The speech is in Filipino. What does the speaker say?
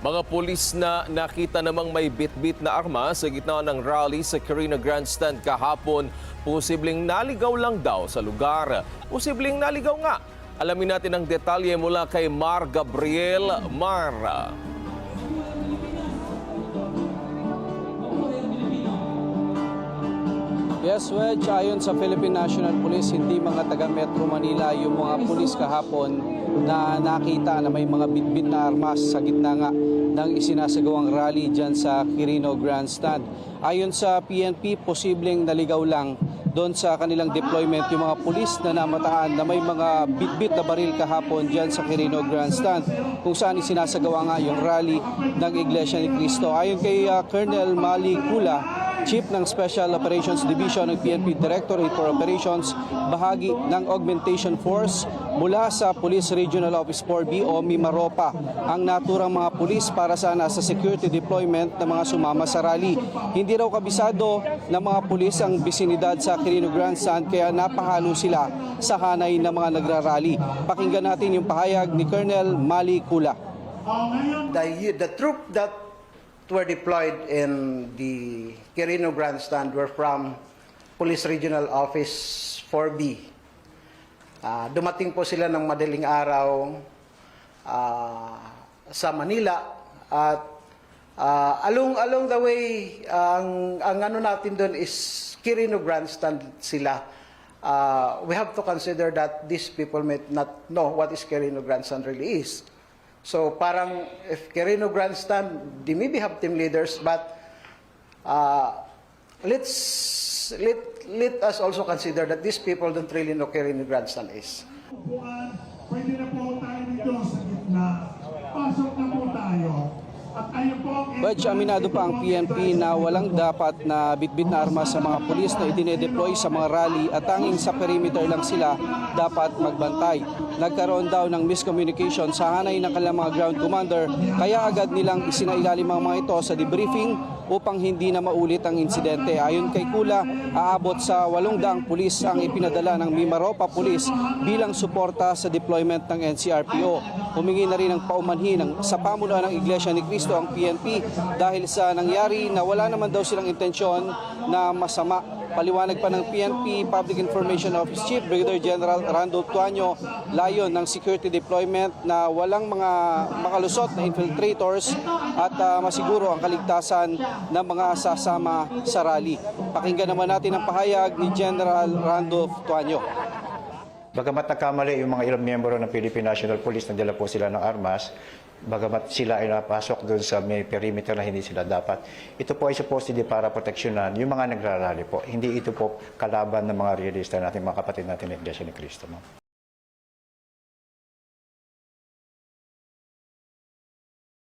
Mga pulis na nakita namang may bit-bit na armas sa gitna ng rally sa Carino Grandstand kahapon, posibleng naligaw lang daw sa lugar. Posibleng naligaw nga. Alamin natin ang detalye mula kay Mar Gabriel Mar. Yes, Wedge, ayon sa Philippine National Police, hindi mga taga Metro Manila yung mga pulis kahapon na nakita na may mga bitbit na armas sa gitna nga ng isinasagawang rally dyan sa Quirino Grandstand. Ayon sa PNP, posibleng naligaw lang doon sa kanilang deployment yung mga pulis na namataan na may mga bitbit na baril kahapon dyan sa Quirino Grandstand kung saan isinasagawa nga yung rally ng Iglesia ni Cristo. Ayon kay uh, Colonel Mali Kula, Chief ng Special Operations Division ng PNP Directorate for Operations, bahagi ng Augmentation Force mula sa Police Regional Office 4B o Mimaropa ang naturang mga pulis para sana sa security deployment ng mga sumama sa rally. Hindi raw kabisado ng mga pulis ang bisinidad sa Quirino Grandstand kaya napahalo sila sa hanay ng mga nagrarally. Pakinggan natin yung pahayag ni Colonel Mali Kula. the, the troop that were deployed in the Quirino Grandstand were from Police Regional Office 4B. Ah, dumating po sila ng madaling araw ah, sa Manila at ah, along along the way ang ang ano natin doon is Quirino Grandstand sila. Ah, we have to consider that these people may not know what is Quirino Grandstand really is. So parang if Quirino Grandstand, they maybe have team leaders, but uh, let's let let us also consider that these people don't really know Quirino Grandstand is. upuan, pwede na po tayo dito sa gitna. Pasok na po tayo. At Wedge, aminado pa ang PNP na walang dapat na bitbit na armas sa mga pulis na idinedeploy sa mga rally at tanging sa perimeter lang sila dapat magbantay. Nagkaroon daw ng miscommunication sa hanay ng kanilang mga ground commander kaya agad nilang isinailalim ang mga ito sa debriefing upang hindi na maulit ang insidente. Ayon kay Kula, aabot sa 800 pulis ang ipinadala ng Mimaropa Police bilang suporta sa deployment ng NCRPO. Humingi na rin ng paumanhin ng, sa pamunuan ng Iglesia ni Cristo ang PNP dahil sa nangyari na wala naman daw silang intensyon na masama. Paliwanag pa ng PNP Public Information Office Chief Brigadier General Randolph Tuanyo, layon ng security deployment na walang mga makalusot na infiltrators at ah, masiguro ang kaligtasan ng mga sasama sa rally. Pakinggan naman natin ang pahayag ni General Randolph Tuanyo. Bagamat nagkamali yung mga ilang miyembro ng Philippine National Police na dala po sila ng armas, bagamat sila ay napasok doon sa may perimeter na hindi sila dapat, ito po ay supposedly para proteksyonan yung mga nagrarally po. Hindi ito po kalaban ng mga realista natin, mga kapatid natin ng Iglesia ni Cristo. Ma'am.